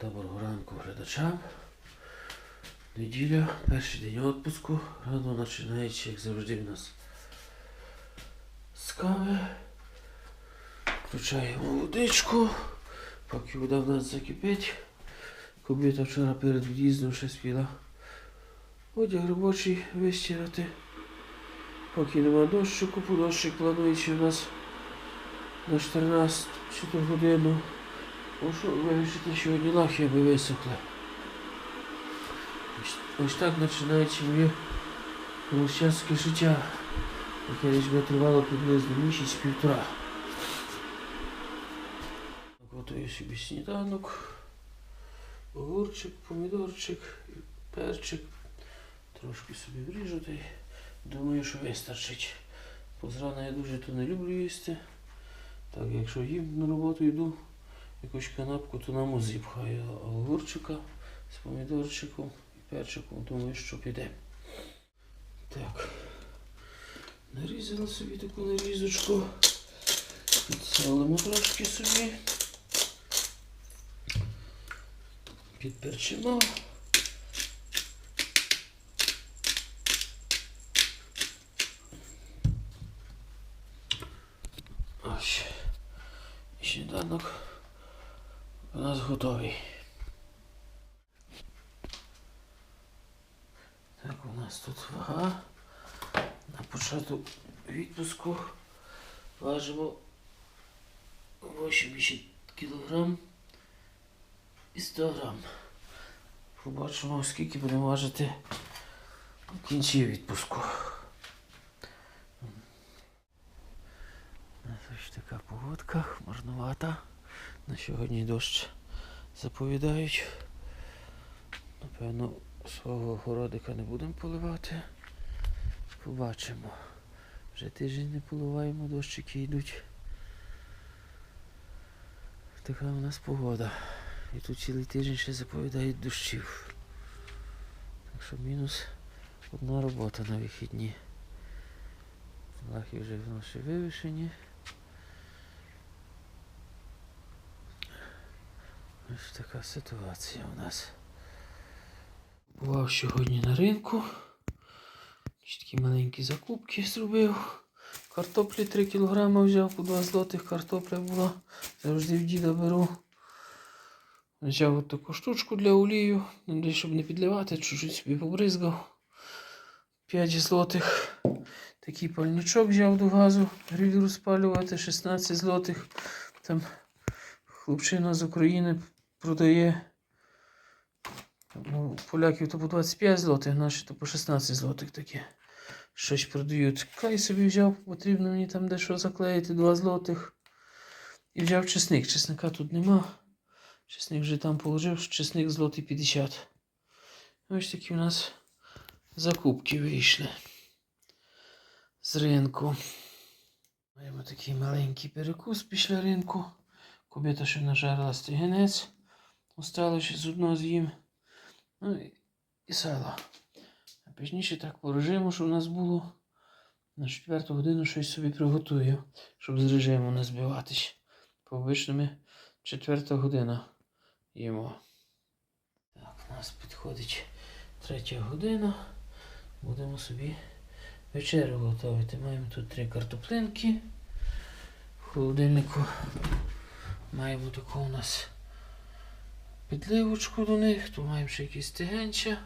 Доброго ранку глядачам. Неділя, перший день відпуску. Рано починаючи, як завжди, в нас з кави. Включаємо водичку, поки вода в нас закипить. Кобіта вчора перед від'їздом ще спіла одяг робочий вистирати. Поки нема по дощик планується у нас на 14 годину. Ну що, вирішити сьогодні лахи, аби висохли. Ось, так починається моє волосянське життя, яке би тривало приблизно місяць-півтора. Готую собі сніданок, огурчик, помідорчик, перчик. Трошки собі вріжу думаю, що вистачить. Позрано я дуже то не люблю їсти. Так, якщо їм на роботу йду, якусь канапку, то на музі пхаю огурчика з помідорчиком і перчиком, думаю, що піде. Так. Нарізала собі таку нарізочку. Підсолимо трошки собі. Підперчимо. Ось. І Сніданок у нас готовий. Так, у нас тут вага. На початку відпуску важимо 80 кг і 100 грам. Побачимо, скільки будемо важити в кінці відпуску. У нас ось така погодка, хмарнувата. На сьогодні дощ заповідають. Напевно, свого городика не будемо поливати. Побачимо. Вже тиждень не поливаємо, дощики йдуть. Така у нас погода. І тут цілий тиждень ще заповідають дощів. Так що мінус одна робота на вихідні. Лахи вже в наші вивішені. Ось така ситуація у нас. Бував сьогодні на ринку. Такі маленькі закупки зробив. Картоплі 3 кг взяв по 2 злотих картопля була. Завжди в діда беру. Взяв от таку штучку для олію, ну, щоб не підливати, чуть-чуть собі побризгав. 5 злотих. Такий пальничок взяв до газу, гриль розпалювати, 16 злотих. Там хлопчина з України продає. Ну, поляків то по 25 злотих, наші то по 16 злотих таке. Щось продають. Кай собі взяв, потрібно мені там дещо заклеїти 2 злотих. І взяв чесник. Чесника тут нема. Чесник вже там положив, чесник злотий 50. Ось такі у нас закупки вийшли з ринку. Маємо такий маленький перекус після ринку. Кобіта ще нажарила стрігенець. Осталось з одного з'їм. Ну і, сало. А пізніше так по режиму, що в нас було. На четверту годину щось собі приготую, щоб з режиму не збиватись. По обичному четверта година їмо. Так, у нас підходить третя година. Будемо собі вечерю готувати. Маємо тут три картоплинки. В холодильнику маємо таку у нас підливочку до них, тут маємо ще якісь тигенча.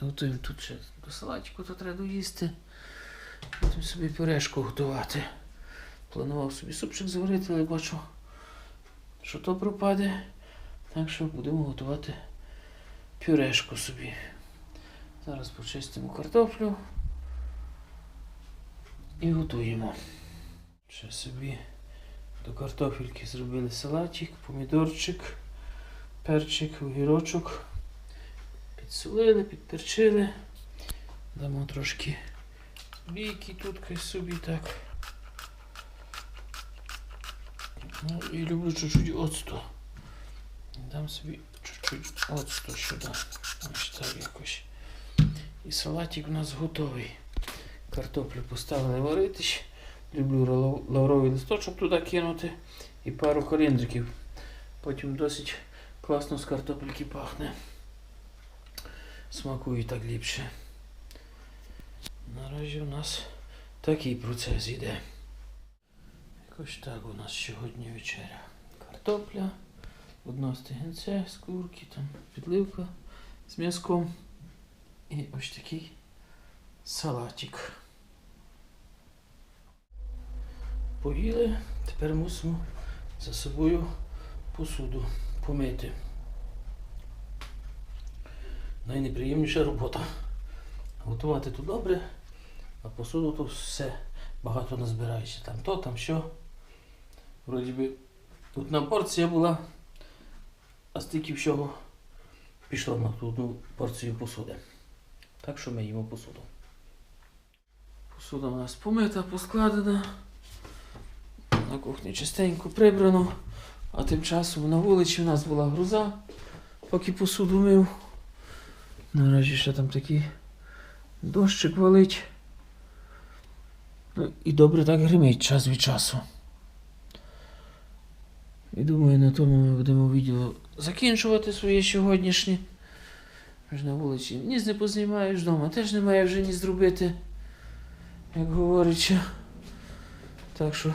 Готуємо тут ще салатику, то треба доїсти. Потім собі пюрешку готувати. Планував собі супчик зварити, але бачу, що то пропаде. Так що будемо готувати пюрешку собі. Зараз почистимо картоплю і готуємо. Ще собі до картофельки зробили салатик, помідорчик, перчик, огірочок. Підсолили, підперчили. Дамо трошки бійки тут собі так. Ну і люблю чуть-чуть оцту. Дам собі чуть-чуть оцту сюди. Ось так якось. І салатик у нас готовий. Картоплю поставили варитись. Люблю лавровий листочок туди кинути і пару коріндриків Потім досить класно з картопельки пахне. Смакує так ліпше. Наразі у нас такий процес іде. Якось так у нас сьогодні вечеря. Картопля, одно стегенце з курки, там підливка з м'язком. І ось такий салатик. Поїли, тепер мусимо за собою посуду помити. Найнеприємніша робота. Готувати то добре, а посуду то все багато назбирається. Там то, там що. Вроді би одна порція була, а стільки всього пішло на ту одну порцію посуди. Так що ми їмо посуду. Посуда у нас помита, поскладена. На кухні чистенько прибрано. А тим часом на вулиці у нас була груза, поки посуду мив. Наразі ще там такий дощик валить. Ну, і добре так гримить час від часу. І думаю, на тому ми будемо відео закінчувати своє сьогоднішнє. Ж на вулиці ніс не познімаєш вдома, теж немає вже ні зробити, як говориться. Так що